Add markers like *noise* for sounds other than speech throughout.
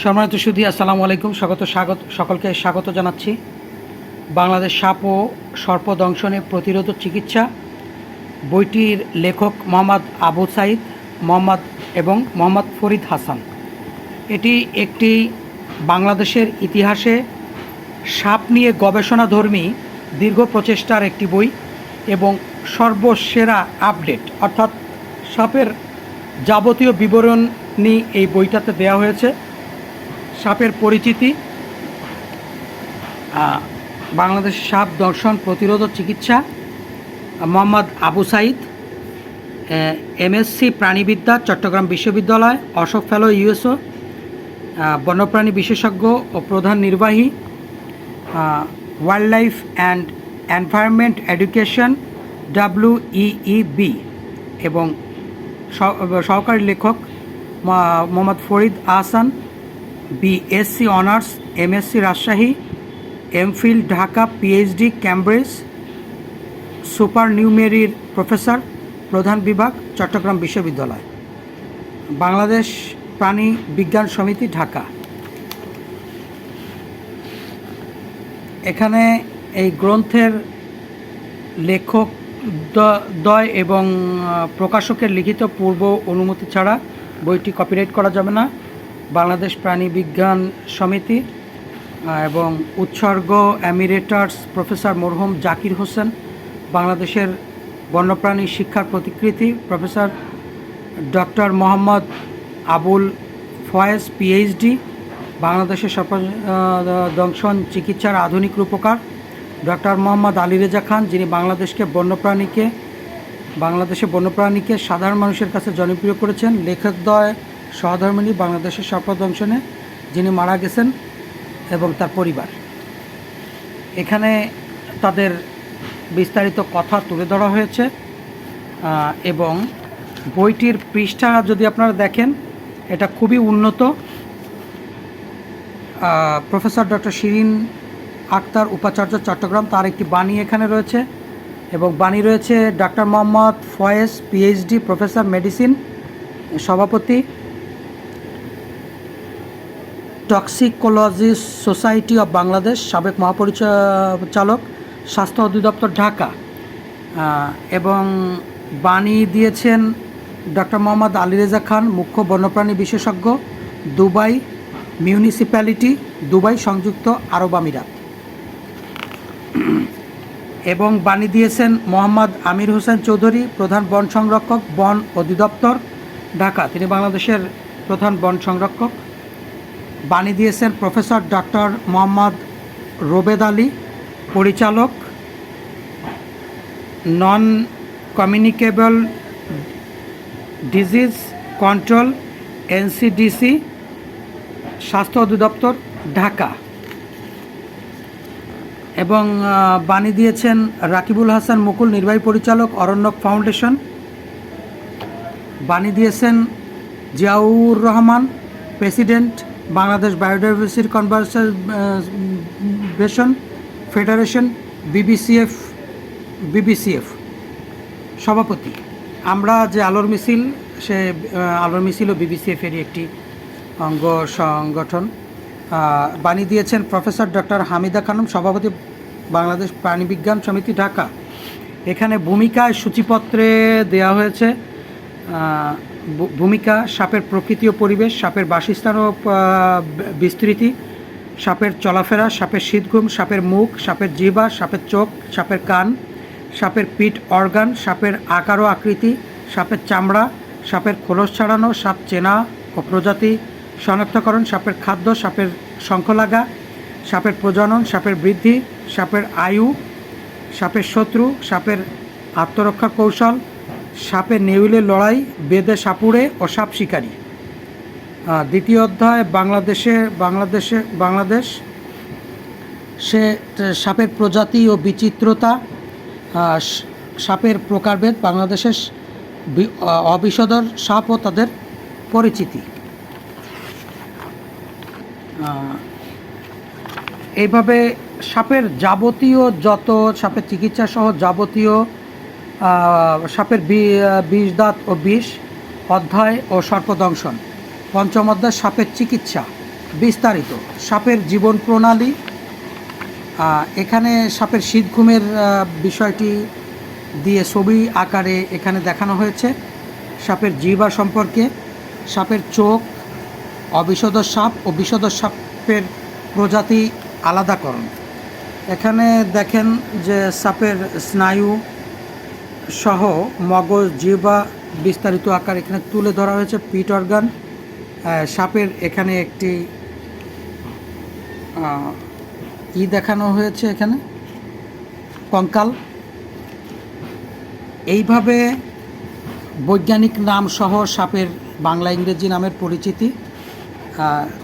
সম্মানিত সুধী, আসসালামু আলাইকুম। স্বাগত স্বাগত, সকলকে স্বাগত জানাচ্ছি। বাংলাদেশ সাপ ও সর্প দংশনে প্রতিরোধ চিকিৎসা বইটির লেখক মোহাম্মদ আবু সাইদ, মোহাম্মদ এবং মোহাম্মদ ফরিদ হাসান। এটি একটি বাংলাদেশের ইতিহাসে সাপ নিয়ে গবেষণাধর্মী দীর্ঘ প্রচেষ্টার একটি বই এবং সর্বসেরা আপডেট, অর্থাৎ সাপের যাবতীয় বিবরণী এই বইটাতে দেওয়া হয়েছে। সাপের পরিচিতি। বাংলাদেশ সাপ দর্শন প্রতিরোধ চিকিৎসা। মোহাম্মদ আবু সাইদ। এমএসসি প্রাণীবিদ্যা, চট্টগ্রাম বিশ্ববিদ্যালয়, অশোক ফেলো, ইউএসও। বন্যপ্রাণী বিশেষজ্ঞ ও প্রধান নির্বাহী। Wildlife and environment education WEEB এবং সহকারী লেখক Mohammad Farid Ahsan. BSc honours MSc Rajshahi MPhil Dhaka PhD Cambridge supernumerary professor প্রধান বিভাগ চট্টগ্রাম বিশ্ববিদ্যালয় বাংলাদেশ প্রাণী বিজ্ঞান সমিতি ঢাকা এখানে এই গ্রন্থের লেখক দ- দ্বয় এবং প্রকাশকের লিখিত পূর্ব অনুমতি ছাড়া বইটি কপিরাইট করা যাবে না। বাংলাদেশ প্রাণী বিজ্ঞান সমিতি এবং উৎসর্গ অ্যামিরেটার্স প্রফেসর মরহুম জাকির হোসেন, বাংলাদেশের বন্যপ্রাণী শিক্ষার প্রতিকৃতি professor doctor Mohammad Abul Faiz, PhD, বাংলাদেশের দংশন চিকিৎসার আধুনিক রূপকার ডক্টর মোহাম্মদ আলী রেজা খান, যিনি বাংলাদেশকে বন্যপ্রাণীকে বাংলাদেশে বন্যপ্রাণীকে সাধারণ মানুষের কাছে জনপ্রিয় করেছেন। লেখকদ্বয় সহধর্মিনী বাংলাদেশের সর্পদংশনে যিনি মারা গেছেন এবং তার পরিবার। এখানে তাদের বিস্তারিত কথা তুলে ধরা হয়েছে এবং বইটির পৃষ্ঠা যদি আপনারা দেখেন, এটা খুবই উন্নত। প্রফেসর ডক্টর শিরিন আক্তার উপাচার্য চট্টগ্রাম, তার একটি বাণী এখানে রয়েছে, এবং বাণী রয়েছে, doctor Mohammad Faiz, PhD, professor medicine, সভাপতি টক্সিকোলজি সোসাইটি অব বাংলাদেশ, সাবেক মহাপরিচালক, স্বাস্থ্য অধিদপ্তর ঢাকা এবং বাণী দিয়েছেন ডক্টর মোহাম্মদ আলী রেজা খান, মুখ্য বন্যপ্রাণী বিশেষজ্ঞ, দুবাই মিউনিসিপ্যালিটি, দুবাই সংযুক্ত আরব আমিরাত। এবং বাণী দিয়েছেন মোহাম্মদ আমির হোসেন চৌধুরী, প্রধান বন সংরক্ষক, বন অধিদপ্তর, ঢাকা। তিনি বাংলাদেশের প্রধান বন সংরক্ষক। বাণী দিয়েছেন প্রফেসর ডক্টর মোহাম্মদ রোবেদ আলী, পরিচালক non communicable disease control NCDC স্বাস্থ্য অধিদপ্তর, ঢাকা। এবং বাণী দিয়েছেন রাকিবুল হাসান মুকুল, নির্বাহী পরিচালক অরণ্যক ফাউন্ডেশন। বাণী দিয়েছেন Ziaur Rahman, president Bangladesh biodiversity conversation federation BBCF BBCF সভাপতি। আমরা যে আলোর মিছিল, সে আলোর মিছিল ও বিবিসিএফেরই একটি অঙ্গ সংগঠন বাণী দিয়েছেন প্রফেসর ডক্টর হামিদা খানম, সভাপতি বাংলাদেশ প্রাণীবিজ্ঞান সমিতি ঢাকা। এখানে ভূমিকায় সূচিপত্রে দেওয়া হয়েছে ভূমিকা, সাপের প্রকৃতি ও পরিবেশ, সাপের বাসস্থান ও বিস্তৃতি, সাপের চলাফেরা, সাপের শীতঘুম, সাপের মুখ, সাপের জিহ্বা, সাপের চোখ, সাপের কান, সাপের পিঠ অর্গান, সাপের আকার ও আকৃতি, সাপের চামড়া, সাপের খোলস ছাড়ানো, সাপ চেনা ও প্রজাতি, শনাক্তকরণ, সাপের খাদ্য, সাপের শঙ্খলাগা, সাপের প্রজনন, সাপের বৃদ্ধি, সাপের আয়ু, সাপের শত্রু, সাপের আত্মরক্ষা কৌশল সাপের নেউলের লড়াই, বেদে সাপুড়ে ও সাপ শিকারী। দ্বিতীয় অধ্যায়, বাংলাদেশে বাংলাদেশে, বাংলাদেশ। সে সাপের প্রজাতি ও বিচিত্রতা সাপের প্রকারভেদ, বাংলাদেশের অবিষদর সাপ ও তাদের পরিচিতি। এইভাবে সাপের যাবতীয় যত, সাপের চিকিৎসা সহ যাবতীয় সাপের বিষ দাঁত ও বিষ অধ্যায় ও সর্পদংশন। পঞ্চম অধ্যায়, সাপের চিকিৎসা। বিস্তারিত। সাপের জীবন প্রণালী এখানে সাপের শীত ঘুমের বিষয়টি দিয়ে ছবি আকারে এখানে দেখানো হয়েছে। সাপের জিবা সম্পর্কে, সাপের চোখ অবিশদ সাপ ও বিষদ সাপের প্রজাতি আলাদাকরণ। এখানে দেখেন যে সাপের স্নায়ু সহ মগজ জিবা বিস্তারিত আকার এখানে তুলে ধরা হয়েছে। পিট অর্গান সাপের এখানে একটি ই দেখানো হয়েছে এখানে কঙ্কাল। এইভাবে বৈজ্ঞানিক নাম সহ সাপের বাংলা ইংরেজি নামের পরিচিতি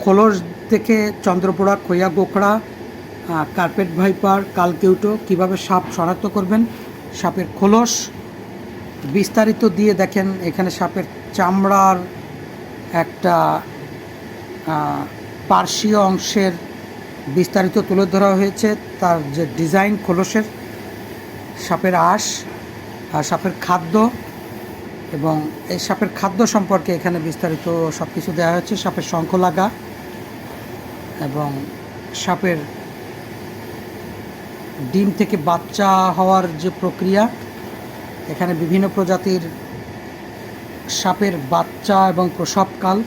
খোলস থেকে চন্দ্রপোড়া খৈয়া আহ, কার্পেট ভাইপার কালকেউটো কীভাবে সাপ শনাক্ত করবেন সাপের খোলস। বিস্তারিত দিয়ে দেখেন এখানে সাপের চামড়ার একটা পার্শ্বীয় অংশের বিস্তারিত তুলে ধরা হয়েছে। তার যে ডিজাইন খোলসের সাপের আঁশ আর সাপের খাদ্য এবং এই সাপের খাদ্য সম্পর্কে এখানে বিস্তারিত সব কিছু দেওয়া হয়েছে। সাপের শঙ্খ লাগা এবং সাপের ডিম থেকে বাচ্চা হওয়ার যে প্রক্রিয়া, এখানে বিভিন্ন প্রজাতির সাপের বাচ্চা এবং প্রসবকাল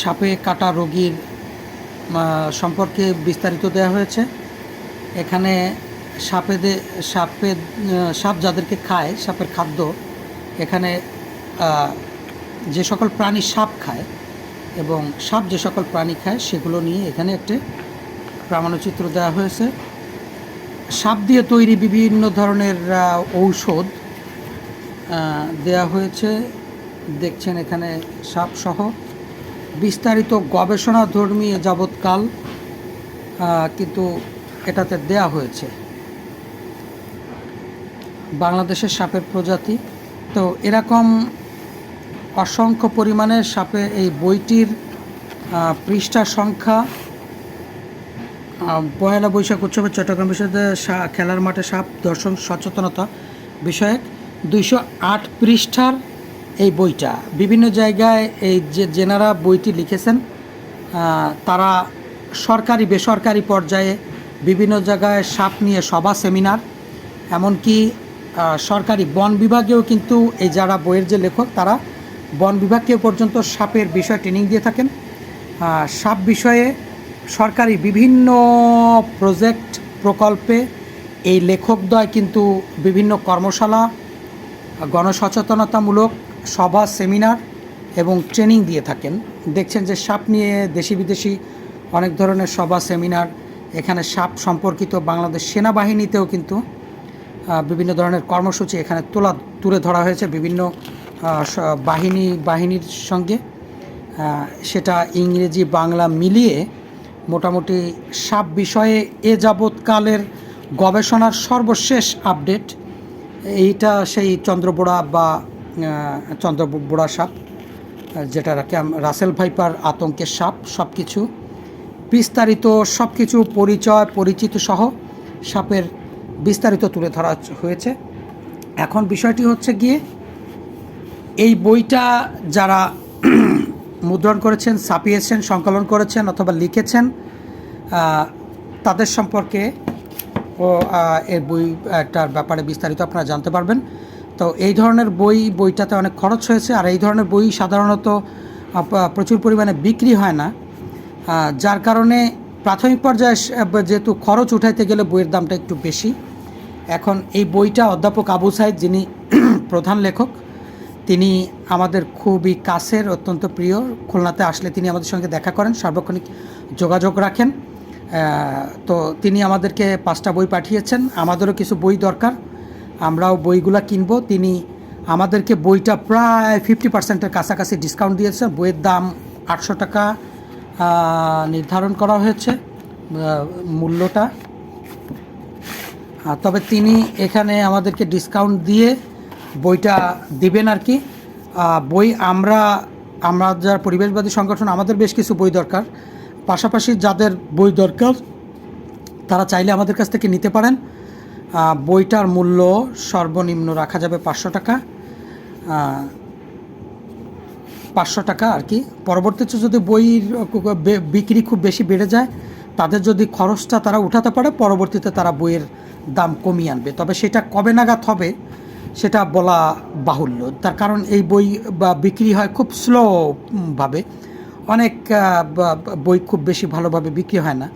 সাপে কাটা রোগীর সম্পর্কে বিস্তারিত দেওয়া হয়েছে। এখানে সাপেদে, সাপে সাপ যাদেরকে খায়, সাপের খাদ্য, এখানে যে সকল প্রাণী সাপ খায় এবং সাপ যে সকল প্রাণী খায়, সেগুলো নিয়ে এখানে একটি প্রামাণ্যচিত্র দেওয়া হয়েছে। সাপ দিয়ে তৈরি বিভিন্ন ধরনের ঔষধ দেয়া হয়েছে। দেখছেন এখানে সাপ সহ। বিস্তারিত গবেষণা ধর্মী যাবৎকাল কিন্তু এটাতে দেয়া হয়েছে। বাংলাদেশের সাপের প্রজাতি। তো এরকম অসংখ্য পরিমাণে সাপে এই বইটির পৃষ্ঠা সংখ্যা পয়লা বৈশাখ উৎসবে চট্টগ্রাম বিশ্ববিদ্যালয়ের খেলার মাঠে সাপ দর্শন সচেতনতা বিষয়ক দুইশো আট পৃষ্ঠার এই বইটা। বিভিন্ন জায়গায় এই যে জেনারা বইটি লিখেছেন তারা সরকারি, বেসরকারি পর্যায়ে বিভিন্ন জায়গায় সাপ নিয়ে সভা, সেমিনার, এমনকি সরকারি বন বিভাগেও কিন্তু এই যারা বইয়ের যে লেখক, তারা বন বিভাগকেও পর্যন্ত সাপের বিষয়ে ট্রেনিং দিয়ে থাকেন। সাপ বিষয়ে সরকারি বিভিন্ন প্রজেক্ট প্রকল্পে এই লেখকদ্বয় কিন্তু বিভিন্ন কর্মশালা, গণসচেতনতামূলক সভা, সেমিনার এবং ট্রেনিং দিয়ে থাকেন। দেখছেন যে সাপ নিয়ে দেশি বিদেশি অনেক ধরনের সভা, সেমিনার, এখানে সাপ সম্পর্কিত বাংলাদেশ সেনাবাহিনীতেও কিন্তু বিভিন্ন ধরনের কর্মসূচি এখানে তোলা, তুলে ধরা হয়েছে বিভিন্ন বাহিনী, বাহিনীর সঙ্গে। সেটা ইংরেজি, বাংলা মিলিয়ে মোটামুটি সাপ বিষয়ে এ যাবৎকালের গবেষণার সর্বশেষ আপডেট এইটা সেই চন্দ্রবোড়া বা আহ, চন্দ্রবোড়া সাপ যেটা রাসেল ভাইপার আতঙ্কের সাপ সব কিছু বিস্তারিত সব কিছু পরিচয় পরিচিত সহ সাপের বিস্তারিত তুলে ধরা হয়েছে। এখন বিষয়টি হচ্ছে গিয়ে এই বইটা যারা মুদ্রণ করেছেন, ছাপিয়েছেন, সংকলন করেছেন অথবা লিখেছেন তাদের সম্পর্কে ও এর এই বইটার ব্যাপারে বিস্তারিত আপনারা জানতে পারবেন। তো এই ধরনের বই, বইটাতে অনেক খরচ হয়েছে আর এই ধরনের বই সাধারণত প্রচুর পরিমাণে বিক্রি হয় না। যার কারণে প্রাথমিক পর্যায়ে যেহেতু খরচ উঠাইতে গেলে বইয়ের দামটা একটু বেশি। এখন এই বইটা অধ্যাপক আবু সাইদ যিনি *clears throat* প্রধান লেখক তিনি আমাদের খুবই কাছের, অত্যন্ত প্রিয়। খুলনাতে আসলে তিনি আমাদের সঙ্গে দেখা করেন, সার্বক্ষণিক যোগাযোগ রাখেন। তো তিনি আমাদেরকে পাঁচটা বই পাঠিয়েছেন। আমাদেরও কিছু বই দরকার। আমরাও বইগুলো কিনবো। তিনি আমাদেরকে বইটা প্রায় ফিফটি পার্সেন্টের কাছাকাছি ডিসকাউন্ট দিয়েছেন। বইয়ের দাম আটশো টাকা নির্ধারণ করা হয়েছে মূল্যটা। তবে তিনি এখানে আমাদেরকে ডিসকাউন্ট দিয়ে বইটা দিবেন আর কি। বই আমরা আমরা যারা পরিবেশবাদী সংগঠন, আমাদের বেশ কিছু বই দরকার। পাশাপাশি যাদের বই দরকার, তারা চাইলে আমাদের কাছ থেকে নিতে পারেন। বইটার মূল্য সর্বনিম্ন রাখা যাবে পাঁচশো টাকা। পাঁচশো টাকা আর কি। পরবর্তীতে যদি বইয়ের বিক্রি খুব বেশি বেড়ে যায়, তাদের যদি খরচটা তারা উঠাতে পারে, পরবর্তীতে তারা বইয়ের দাম কমিয়ে আনবে। তবে সেটা কবে নাগাদ হবে সেটা বলা বাহুল্য। তার কারণ এই বই বা বিক্রি হয় খুব স্লো ভাবে। অনেক বই খুব বেশি ভালোভাবে বিক্রি হয় না।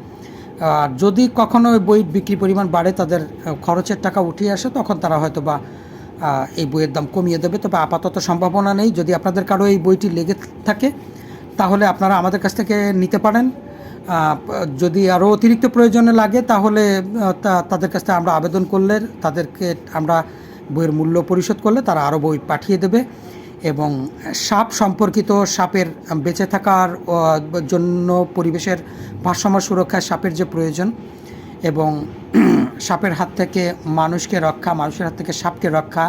আর যদি কখনো বইয়ের বিক্রি পরিমাণ বাড়ে, তাদের খরচের টাকা উঠিয়ে আসে, তখন তারা হয়তো বা এই বইয়ের দাম কমিয়ে দেবে। তবে আপাতত সম্ভাবনা নেই। যদি আপনাদের কারও এই বইটি লেগে থাকে, তাহলে আপনারা আমাদের কাছ থেকে নিতে পারেন। যদি আরও অতিরিক্ত প্রয়োজনে লাগে, তাহলে তাদের কাছ থেকে আমরা আবেদন করলে তাদেরকে আমরা বইয়ের মূল্য পরিশোধ করলে তারা আরও বই পাঠিয়ে দেবে এবং সাপ সম্পর্কিত সাপের বেঁচে থাকার জন্য পরিবেশের ভারসাম্য সুরক্ষায় সাপের যে প্রয়োজন এবং *clears throat* সাপের হাত থেকে মানুষকে রক্ষা, মানুষের হাত থেকে সাপকে রক্ষা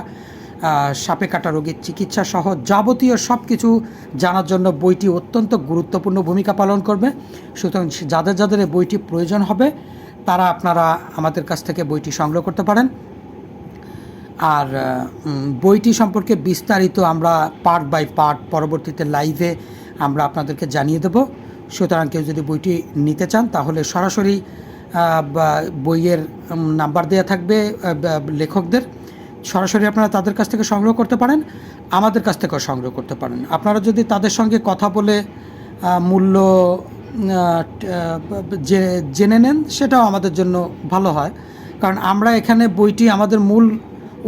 সাপে কাটা রোগীর চিকিৎসা সহ যাবতীয় সব কিছু জানার জন্য বইটি অত্যন্ত গুরুত্বপূর্ণ ভূমিকা পালন করবে। সুতরাং যাদের যাদের বইটি প্রয়োজন হবে, তারা আপনারা আমাদের কাছ থেকে বইটি সংগ্রহ করতে পারেন। আর বইটি সম্পর্কে বিস্তারিত আমরা পার্ট বাই পার্ট পরবর্তীতে লাইভে আমরা আপনাদেরকে জানিয়ে দেব। সুতরাং কেউ যদি বইটি নিতে চান, তাহলে সরাসরি বইয়ের নাম্বার দেওয়া থাকবে লেখকদের। সরাসরি আপনারা তাদের কাছ থেকে সংগ্রহ করতে পারেন, আমাদের কাছ থেকেও সংগ্রহ করতে পারেন। আপনারা যদি তাদের সঙ্গে কথা বলে মূল্য জেনে নেন, সেটাও আমাদের জন্য ভালো হয়। কারণ আমরা এখানে বইটি আমাদের মূল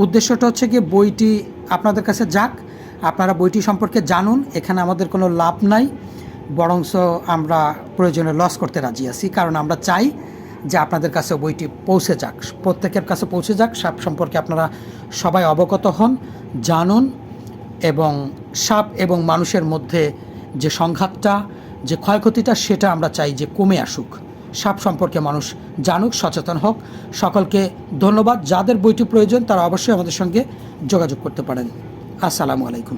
উদ্দেশ্যটা হচ্ছে কি বইটি আপনাদের কাছে যাক, আপনারা বইটি সম্পর্কে জানুন, এখানে আমাদের কোনো লাভ নাই বরংস আমরা প্রয়োজনে লস করতে রাজি আছি, কারণ আমরা চাই যে আপনাদের কাছে বইটি পৌঁছে যাক, প্রত্যেকের কাছে পৌঁছে যাক, সাপ সম্পর্কে আপনারা সবাই অবগত হন, জানুন, এবং সাপ এবং মানুষের মধ্যে যে সংঘাতটা, যে ক্ষয়ক্ষতিটা, সেটা আমরা চাই যে কমে আসুক। সাপ সম্পর্কে মানুষ জানুক, সচেতন হোক। সকলকে ধন্যবাদ। যাদের বইটি প্রয়োজন, তারা অবশ্যই আমাদের সঙ্গে যোগাযোগ করতে পারেন। আসসালামু আলাইকুম।